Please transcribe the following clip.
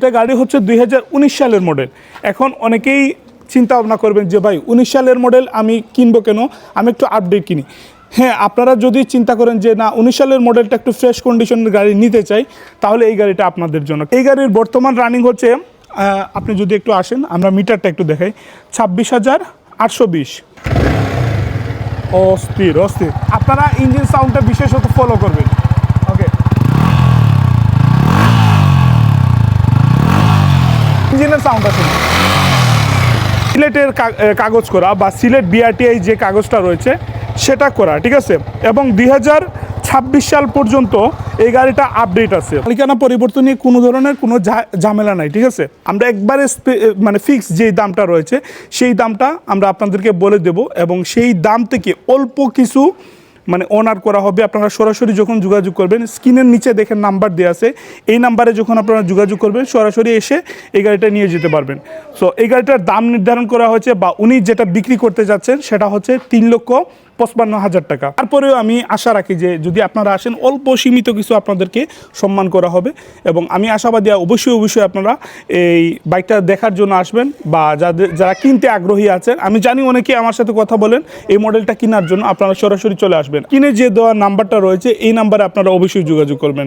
এটা গাড়ি হচ্ছে দুই হাজার উনিশ সালের মডেল এখন অনেকেই চিন্তা ভাবনা করবেন যে, ভাই, উনিশ সালের মডেল আমি কিনবো কেন? আমি একটু আপডেট কিনি। হ্যাঁ আপনারা যদি চিন্তা করেন যে, না, উনিশ সালের মডেলটা একটু ফ্রেশ কন্ডিশনের গাড়ি নিতে চাই, তাহলে এই গাড়িটা আপনাদের জন্য। এই গাড়ির বর্তমান রানিং হচ্ছে আপনি যদি একটু আসেন, আমরা মিটারটা একটু দেখাই। ছাব্বিশ হাজার আটশো বিশ। অস্থির অস্থির। আপনারা ইঞ্জিন সাউন্ডটা বিশেষত ফলো করবেন। ইঞ্জিনের সাউন্ড আছে। সিলেটের কাগজ করা বা সিলেট বিআরটিআই যে কাগজটা রয়েছে, সেটা করা, ঠিক আছে? এবং দুই ছাব্বিশ সাল পর্যন্ত এই গাড়িটা আপডেট আছে। মালিকানা পরিবর্তন কোনো ধরনের কোনো ঝামেলা নাই, ঠিক আছে? আমরা একবারে মানে ফিক্স যেই দামটা রয়েছে, সেই দামটা আমরা আপনাদেরকে বলে দেব এবং সেই দাম থেকে অল্প কিছু মানে অনার করা হবে, আপনারা সরাসরি যখন যোগাযোগ করবেন, স্ক্রিনের নিচে দেখেন নাম্বার দেওয়া আছে, এই নাম্বারে যখন আপনারা যোগাযোগ করবেন, সরাসরি এসে এই গাড়িটা নিয়ে যেতে পারবেন। সো এই গাড়িটার দাম নির্ধারণ করা হয়েছে বা উনি যেটা বিক্রি করতে যাচ্ছেন, সেটা হচ্ছে তিন লক্ষ পঁচপান্ন হাজার টাকা। তারপরেও আমি আশা রাখি যে যদি আপনারা আসেন, অল্প সীমিত কিছু আপনাদেরকে সম্মান করা হবে এবং আমি আশাবাদী, অবশ্যই অবশ্যই আপনারা এই বাইকটা দেখার জন্য আসবেন বা যাদের, যারা কিনতে আগ্রহী আছেন, আমি জানি অনেকে আমার সাথে কথা বলেন, এই মডেলটা কেনার জন্য আপনারা সরাসরি চলে আসবেন। কিনে যে দেওয়ার নাম্বারটা রয়েছে, এই নাম্বারে আপনারা অবশ্যই যোগাযোগ করবেন।